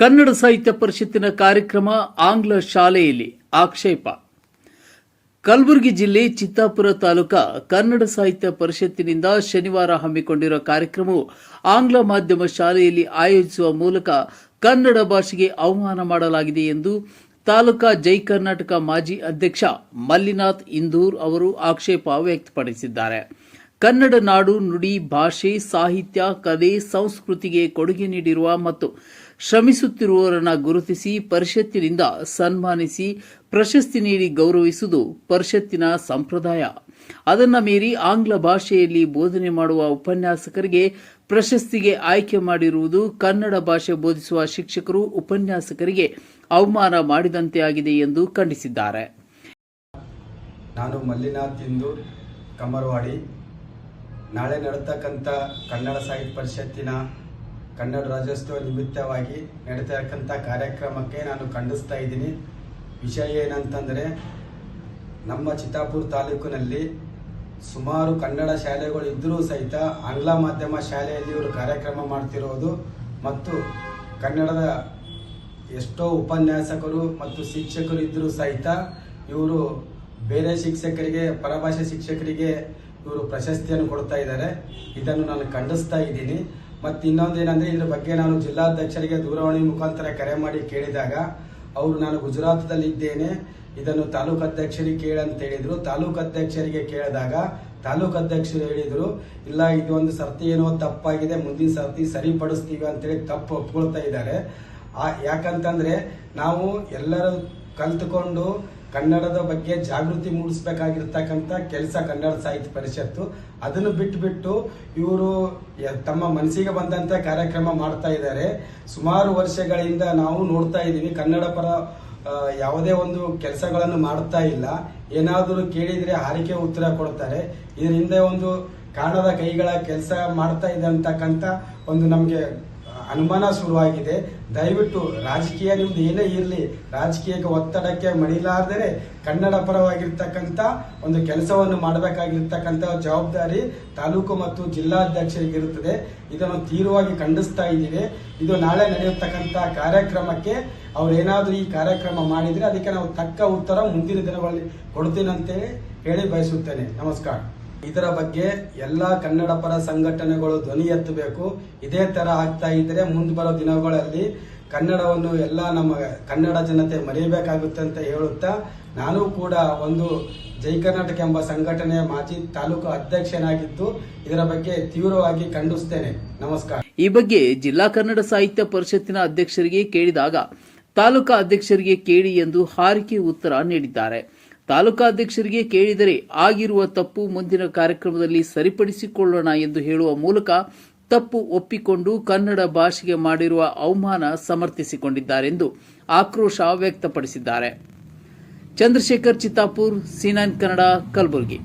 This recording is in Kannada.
ಕನ್ನಡ ಸಾಹಿತ್ಯ ಪರಿಷತ್ತಿನ ಕಾರ್ಯಕ್ರಮ ಆಂಗ್ಲ ಶಾಲೆಯಲ್ಲಿ ಆಕ್ಷೇಪ. ಕಲಬುರಗಿ ಜಿಲ್ಲೆ ಚಿತ್ತಾಪುರ ತಾಲೂಕಾ ಕನ್ನಡ ಸಾಹಿತ್ಯ ಪರಿಷತ್ತಿನಿಂದ ಶನಿವಾರ ಹಮ್ಮಿಕೊಂಡಿರುವ ಕಾರ್ಯಕ್ರಮವು ಆಂಗ್ಲ ಮಾಧ್ಯಮ ಶಾಲೆಯಲ್ಲಿ ಆಯೋಜಿಸುವ ಮೂಲಕ ಕನ್ನಡ ಭಾಷೆಗೆ ಅವಮಾನ ಮಾಡಲಾಗಿದೆ ಎಂದು ತಾಲೂಕಾ ಜೈ ಕರ್ನಾಟಕ ಮಾಜಿ ಅಧ್ಯಕ್ಷ ಮಲ್ಲಿನಾಥ್ ಇಂದೂರ್ ಅವರು ಆಕ್ಷೇಪ ವ್ಯಕ್ತಪಡಿಸಿದ್ದಾರೆ. ಕನ್ನಡ ನಾಡು ನುಡಿ ಭಾಷೆ, ಸಾಹಿತ್ಯ, ಕಲೆ, ಸಂಸ್ಕೃತಿಗೆ ಕೊಡುಗೆ ನೀಡಿರುವ ಮತ್ತು ಶ್ರಮಿಸುತ್ತಿರುವವರನ್ನು ಗುರುತಿಸಿ ಪರಿಷತ್ತಿನಿಂದ ಸನ್ಮಾನಿಸಿ ಪ್ರಶಸ್ತಿ ನೀಡಿ ಗೌರವಿಸುವುದು ಪರಿಷತ್ತಿನ ಸಂಪ್ರದಾಯ. ಅದನ್ನ ಮೀರಿ ಆಂಗ್ಲ ಭಾಷೆಯಲ್ಲಿ ಬೋಧನೆ ಮಾಡುವ ಉಪನ್ಯಾಸಕರಿಗೆ ಪ್ರಶಸ್ತಿಗೆ ಆಯ್ಕೆ ಮಾಡಿರುವುದು ಕನ್ನಡ ಭಾಷೆ ಬೋಧಿಸುವ ಶಿಕ್ಷಕರು ಉಪನ್ಯಾಸಕರಿಗೆ ಅವಮಾನ ಮಾಡಿದಂತೆ ಆಗಿದೆ ಎಂದು ಖಂಡಿಸಿದ್ದಾರೆ. ನಾನು ಮಲ್ಲಿನಾಥ್ ಇಂದು ಕಮರವಾಡಿ. ನಾಳೆ ನಡೆತಕ್ಕಂಥ ಕನ್ನಡ ಸಾಹಿತ್ಯ ಪರಿಷತ್ತಿನ ಕನ್ನಡ ರಾಜ್ಯೋತ್ಸವ ನಿಮಿತ್ತವಾಗಿ ನಡೀತಕ್ಕಂಥ ಕಾರ್ಯಕ್ರಮಕ್ಕೆ ನಾನು ಖಂಡಿಸ್ತಾ ಇದ್ದೀನಿ. ವಿಷಯ ಏನಂತಂದರೆ, ನಮ್ಮ ಚಿತ್ತಾಪುರ ತಾಲೂಕಿನಲ್ಲಿ ಸುಮಾರು ಕನ್ನಡ ಶಾಲೆಗಳು ಇದ್ದರೂ ಸಹಿತ ಆಂಗ್ಲ ಮಾಧ್ಯಮ ಶಾಲೆಯಲ್ಲಿ ಇವರು ಕಾರ್ಯಕ್ರಮ ಮಾಡ್ತಿರೋದು ಮತ್ತು ಕನ್ನಡದ ಎಷ್ಟೋ ಉಪನ್ಯಾಸಕರು ಮತ್ತು ಶಿಕ್ಷಕರು ಇದ್ದರೂ ಸಹಿತ ಇವರು ಬೇರೆ ಶಿಕ್ಷಕರಿಗೆ, ಪರಭಾಷೆ ಶಿಕ್ಷಕರಿಗೆ ಇವರು ಪ್ರಶಸ್ತಿಯನ್ನು ಕೊಡ್ತಾ ಇದ್ದಾರೆ. ಇದನ್ನು ನಾನು ಖಂಡಿಸ್ತಾ ಇದ್ದೀನಿ. ಮತ್ತು ಇನ್ನೊಂದೇನೆಂದರೆ ಇದ್ರ ಬಗ್ಗೆ ನಾನು ಜಿಲ್ಲಾಧ್ಯಕ್ಷರಿಗೆ ದೂರವಾಣಿ ಮುಖಾಂತರ ಕರೆ ಮಾಡಿ ಕೇಳಿದಾಗ, ಅವರು ನಾನು ಗುಜರಾತ್ದಲ್ಲಿದ್ದೇನೆ ಇದನ್ನು ತಾಲೂಕು ಅಧ್ಯಕ್ಷರಿಗೆ ಕೇಳಂತ ಹೇಳಿದ್ರು. ತಾಲೂಕು ಅಧ್ಯಕ್ಷರಿಗೆ ಕೇಳಿದಾಗ, ತಾಲೂಕು ಅಧ್ಯಕ್ಷರು ಹೇಳಿದ್ರು, ಇಲ್ಲ ಇದು ಒಂದು ಸರ್ತಿ ಏನೋ ತಪ್ಪಾಗಿದೆ, ಮುಂದಿನ ಸರ್ತಿ ಸರಿಪಡಿಸ್ತೀವಿ ಅಂತೇಳಿ ತಪ್ಪು ಒಪ್ಕೊಳ್ತಾ ಇದ್ದಾರೆ. ಆ, ಯಾಕಂತಂದ್ರೆ ನಾವು ಎಲ್ಲರೂ ಕಲ್ತುಕೊಂಡು ಕನ್ನಡದ ಬಗ್ಗೆ ಜಾಗೃತಿ ಮೂಡಿಸ್ಬೇಕಾಗಿರ್ತಕ್ಕಂಥ ಕೆಲಸ ಕನ್ನಡ ಸಾಹಿತ್ಯ ಪರಿಷತ್ತು. ಅದನ್ನು ಬಿಟ್ಟುಬಿಟ್ಟು ಬಿಟ್ಟು ಇವರು ತಮ್ಮ ಮನಸ್ಸಿಗೆ ಬಂದಂಥ ಕಾರ್ಯಕ್ರಮ ಮಾಡ್ತಾ ಇದ್ದಾರೆ. ಸುಮಾರು ವರ್ಷಗಳಿಂದ ನಾವು ನೋಡ್ತಾ ಇದ್ದೀವಿ, ಕನ್ನಡ ಪರ ಯಾವುದೇ ಒಂದು ಕೆಲಸಗಳನ್ನು ಮಾಡ್ತಾ ಇಲ್ಲ. ಏನಾದರೂ ಕೇಳಿದರೆ ಹಾರಿಕೆ ಉತ್ತರ ಕೊಡ್ತಾರೆ. ಇದರಿಂದ ಒಂದು ಕಾಣದ ಕೈಗಳ ಕೆಲಸ ಮಾಡ್ತಾ ಇದ್ದಂತಕ್ಕಂಥ ಒಂದು ನಮಗೆ ಅನುಮಾನ ಶುರುವಾಗಿದೆ. ದಯವಿಟ್ಟು ರಾಜಕೀಯ ನಿಮ್ದು ಏನೇ ಇರಲಿ, ರಾಜಕೀಯಕ್ಕೆ ಒತ್ತಡಕ್ಕೆ ಮಣಿಲಾರ್ದರೆ ಕನ್ನಡ ಪರವಾಗಿರ್ತಕ್ಕಂಥ ಒಂದು ಕೆಲಸವನ್ನು ಮಾಡಬೇಕಾಗಿರ್ತಕ್ಕಂಥ ಜವಾಬ್ದಾರಿ ತಾಲೂಕು ಮತ್ತು ಜಿಲ್ಲಾಧ್ಯಕ್ಷರಿಗಿರುತ್ತದೆ. ಇದನ್ನು ತೀವ್ರವಾಗಿ ಖಂಡಿಸ್ತಾ ಇದ್ದೀವಿ. ಇದು ನಾಳೆ ನಡೆಯತಕ್ಕಂಥ ಕಾರ್ಯಕ್ರಮಕ್ಕೆ ಅವರೇನಾದರೂ ಈ ಕಾರ್ಯಕ್ರಮ ಮಾಡಿದರೆ ಅದಕ್ಕೆ ನಾವು ತಕ್ಕ ಉತ್ತರ ಮುಂದಿನ ದಿನಗಳಲ್ಲಿ ಕೊಡ್ತೀನಂತೇಳಿ ಹೇಳಿ ಬಯಸುತ್ತೇನೆ. ನಮಸ್ಕಾರ. ಇದರ ಬಗ್ಗೆ ಎಲ್ಲ ಕನ್ನಡ ಪರ ಸಂಘಟನೆಗಳು ಧ್ವನಿ ಎತ್ತಬೇಕು. ಇದೇ ತರ ಆಗ್ತಾ ಇದ್ರೆ ಮುಂದೆ ಬರೋ ದಿನಗಳಲ್ಲಿ ಕನ್ನಡವನ್ನು ಎಲ್ಲ ನಮ್ಮ ಕನ್ನಡ ಜನತೆ ಮರೆಯಬೇಕಾಗುತ್ತೆ ಅಂತ ಹೇಳುತ್ತಾ, ನಾನು ಕೂಡ ಒಂದು ಜೈ ಕರ್ನಾಟಕ ಎಂಬ ಸಂಘಟನೆಯ ಮಾಜಿ ತಾಲೂಕು ಅಧ್ಯಕ್ಷನಾಗಿದ್ದು, ಇದರ ಬಗ್ಗೆ ತೀವ್ರವಾಗಿ ಖಂಡಿಸ್ತೇನೆ. ನಮಸ್ಕಾರ. ಈ ಬಗ್ಗೆ ಜಿಲ್ಲಾ ಕನ್ನಡ ಸಾಹಿತ್ಯ ಪರಿಷತ್ತಿನ ಅಧ್ಯಕ್ಷರಿಗೆ ಕೇಳಿದಾಗ ತಾಲೂಕಾ ಅಧ್ಯಕ್ಷರಿಗೆ ಕೇಳಿ ಎಂದು ಹಾರಿಕೆ ಉತ್ತರ ನೀಡಿದ್ದಾರೆ. ತಾಲೂಕಾ ಅಧ್ಯಕ್ಷರಿಗೆ ಕೇಳಿದರೆ ಆಗಿರುವ ತಪ್ಪು ಮುಂದಿನ ಕಾರ್ಯಕ್ರಮದಲ್ಲಿ ಸರಿಪಡಿಸಿಕೊಳ್ಳೋಣ ಎಂದು ಹೇಳುವ ಮೂಲಕ ತಪ್ಪು ಒಪ್ಪಿಕೊಂಡು ಕನ್ನಡ ಭಾಷೆಗೆ ಮಾಡಿರುವ ಅವಮಾನ ಸಮರ್ಥಿಸಿಕೊಂಡಿದ್ದಾರೆಂದು ಆಕ್ರೋಶ ವ್ಯಕ್ತಪಡಿಸಿದ್ದಾರೆ. ಚಂದ್ರಶೇಖರ್ ಚಿತ್ತಾಪುರ್ ಸೀನಾನ್ ಕನ್ನಡ, ಕಲಬುರಗಿ.